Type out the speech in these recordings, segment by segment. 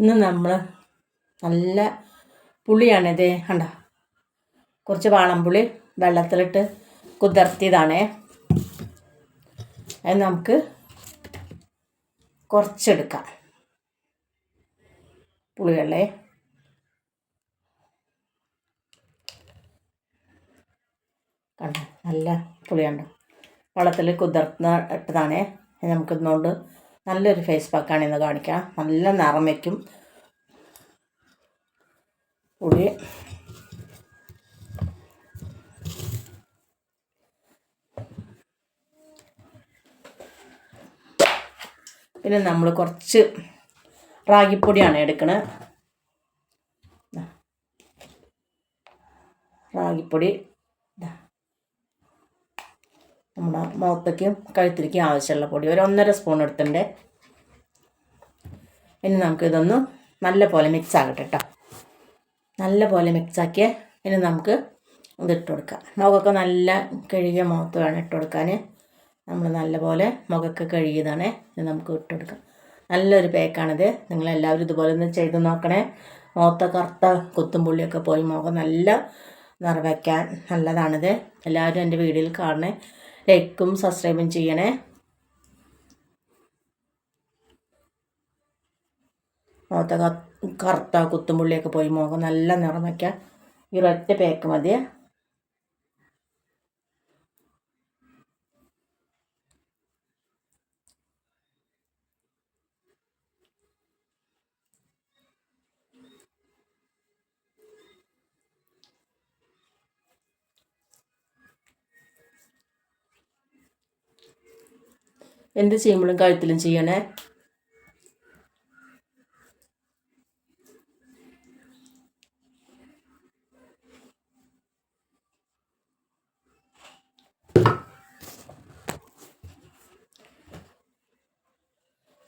ഇന്ന് നമ്മൾ നല്ല പുളിയാണിത്. കണ്ട? കുറച്ച് വാളംപുളി വെള്ളത്തിലിട്ട് കുതിർത്തിയതാണേ. അത് നമുക്ക് കുറച്ചെടുക്കാം. പുളികളെ. കണ്ട? നല്ല പുളിയുണ്ട്. വെള്ളത്തിൽ കുതിർന്ന ഇട്ടതാണേ. നമുക്കിന്നുകൊണ്ട് നല്ലൊരു ഫേസ് പാക്കാണ് ഇന്ന് കാണിക്കാം. നല്ല നിറം വയ്ക്കും പുളി പിന്നെ നമ്മൾ കുറച്ച് റാഗിപ്പൊടിയാണ് എടുക്കുന്നത് റാഗിപ്പൊടി. നമ്മുടെ മുഖത്തേക്കും കഴുത്തിലേക്കും ആവശ്യമുള്ള പൊടി. ഒരു ഒന്നര സ്പൂൺ എടുത്തിട്ടുണ്ട്. ഇനി നമുക്ക് ഇതൊന്ന് നല്ല പോലെ മിക്സ് ആകട്ടെ കേട്ടോ നല്ല പോലെ മിക്സ് ആക്കിയ ഇനി നമുക്ക് ഇതിട്ട് കൊടുക്കാം. മുഖമൊക്കെ നല്ല കഴുകിയ മുഖത്ത് വേണം ഇട്ട് കൊടുക്കാൻ നമ്മൾ നല്ല പോലെ മുഖമൊക്കെ കഴുകിയതാണ് ഇത് നമുക്ക് ഇട്ട് കൊടുക്കാം. നല്ലൊരു പേക്കാണിത് നിങ്ങളെല്ലാവരും ഇതുപോലെ ഒന്ന് ചെയ്ത് നോക്കണേ. മുഖത്തെ കറുത്ത കുത്തും പുള്ളിയൊക്കെ പോയി മുഖം നല്ല നിറവയ്ക്കാൻ നല്ലതാണിത്. എല്ലാവരും എന്റെ വീഡിയോയിൽ കാണണേ. ലൈക്കും സബ്സ്ക്രൈബും ചെയ്യണേ. മുഖത്തെ കറുത്ത കുത്തുമ്പുള്ളിയൊക്കെ പോയി മുഖം നല്ല നിറം ഈ ഒരൊറ്റ പേക്ക് മതി എന്ത് ചെയ്യുമ്പോഴും കഴുത്തിലും ചെയ്യണേ?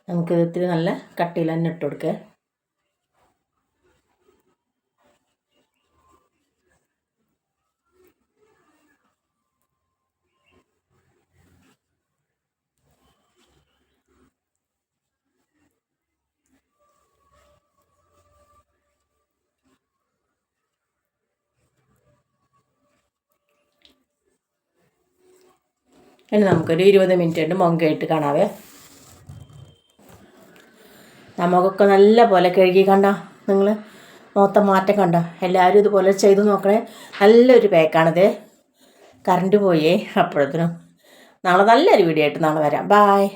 നമുക്കിത് ഇത്തിരി നല്ല കട്ടിയിൽ തന്നെ ഇട്ട് കൊടുക്കുക ഇനി നമുക്കൊരു ഇരുപത് മിനിറ്റ് കൊണ്ട് മൊങ്കയിട്ട് കാണാവേ. നമുക്കൊക്കെ നല്ല പോലെ കഴുകി കണ്ട നിങ്ങൾ മൊത്തം മാറ്റം കണ്ട? എല്ലാവരും ഇതുപോലെ ചെയ്ത് നോക്കണേ. നല്ലൊരു പാക്കാണിത് കറണ്ട് പോയേ അപ്പോഴത്തേനും. നാളെ നല്ലൊരു വീഡിയോ ആയിട്ട് നാളെ വരാം. ബായ്